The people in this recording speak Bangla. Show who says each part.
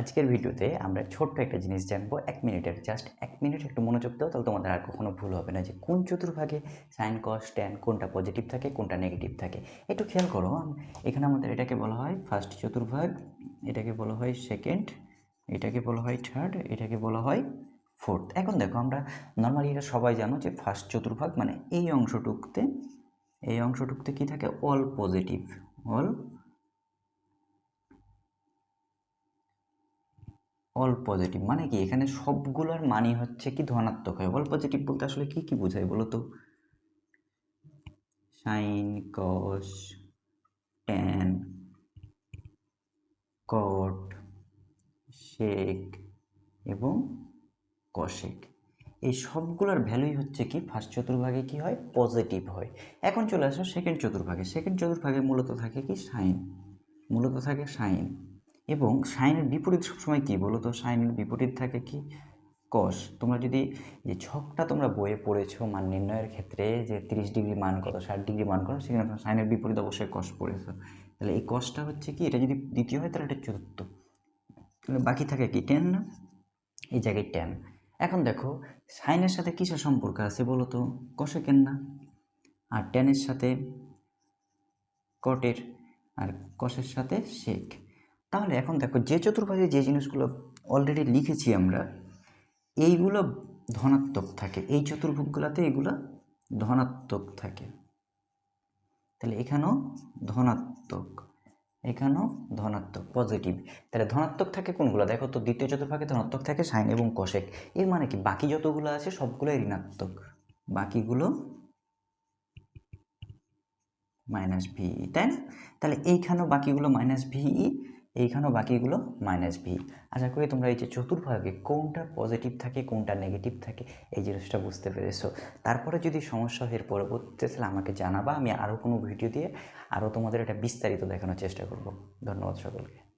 Speaker 1: আজকের ভিডিওতে আমরা ছোট্ট একটা জিনিস জানব। এক মিনিটের জাস্ট এক মিনিট একটু মনোযোগ দাও, তাহলে তোমাদের আর কখনো ভুল হবে না যে কোন চতুর্ভাগে সাইন কস ট্যান কোনটা পজিটিভ থাকে, কোনটা নেগেটিভ থাকে। একটু খেয়াল করো এখানে আমাদের এটাকে বলা হয় ফার্স্ট চতুর্ভাগ, এটাকে বলা হয় সেকেন্ড এটাকে বলা হয় থার্ড এটাকে বলা হয় ফোর্থ এখন দেখো, আমরা নর্মালি এটা সবাই জানো যে ফার্স্ট চতুর্ভাগ মানে এই অংশটুকুতে এই অংশটুকুতে কি থাকে? All positive all all positive মানে কি? এখানে সবগুলোর মানই হচ্ছে কি ধনাত্মক হয়? অল পজিটিভ বলতে আসলে কি কি বোঝায় বলো তো? Sine cos tan cot sec এবং কশেক এই সবগুলোর ভ্যালুই হচ্ছে কি? ফার্স্ট চতুর্ভাগে কি হয়? পজিটিভ হয়। এখন চলে আসো সেকেন্ড চতুর্ভাগে। সেকেন্ড চতুর্ভাগে মূলত থাকে কি? সাইন মূলত থাকে সাইন এবং সাইনের বিপরীত সবসময় কী বলো তো? সাইনের বিপরীত থাকে কি? কস তোমরা যদি যে ছকটা তোমরা বইয়ে পড়েছো মান নির্ণয়ের ক্ষেত্রে যে তিরিশ ডিগ্রি মান কত, ষাট ডিগ্রি মান কত, সেখানে তোমরা সাইনের বিপরীত অবশ্যই কস পড়েছো। তাহলে এই কসটা হচ্ছে কি? এটা যদি দ্বিতীয় হয়, তাহলে এটা চতুর্থ। তাহলে বাকি থাকে কি? টেন না? এই জায়গায় টেন এখন দেখো, সাইনের সাথে কিসের সম্পর্ক আছে বলো তো? কষেকেন না? আর টেনের সাথে কটের আর কষের সাথে শেক তাহলে এখন দেখো যে চতুর্ভাগে যে জিনিসগুলো অলরেডি লিখেছি আমরা, এইগুলো ধনাত্মক থাকে। এই চতুর্ভুজগুলোতে এগুলো ধনাত্মক থাকে। তাহলে এখানেও ধনাত্মক এখানেও ধনাত্মক পজিটিভ তাহলে ধনাত্মক থাকে কোনগুলো? দেখো তো দ্বিতীয় চতুর্ভাগে ধনাত্মক থাকে সাইন এবং কষেক এর মানে কি? বাকি যতগুলো আছে সবগুলোই ঋণাত্মক। বাকিগুলো মাইনাস ভিই তাই না? তাহলে এইখানেও বাকিগুলো মাইনাস ভিই এইখানেও বাকিগুলো মাইনাস ভি আশা করি তোমরা এই যে চতুর্ভাগে কোনটা পজিটিভ থাকে, কোনটা নেগেটিভ থাকে, এই জিনিসটা বুঝতে পেরেছ। তারপরে যদি সমস্যা হয় পরবর্তীতে তাহলে আমাকে জানাবা, আমি আরও কোনো ভিডিও দিয়ে আরও তোমাদের এটা বিস্তারিত দেখানোর চেষ্টা করব। ধন্যবাদ সকলকে।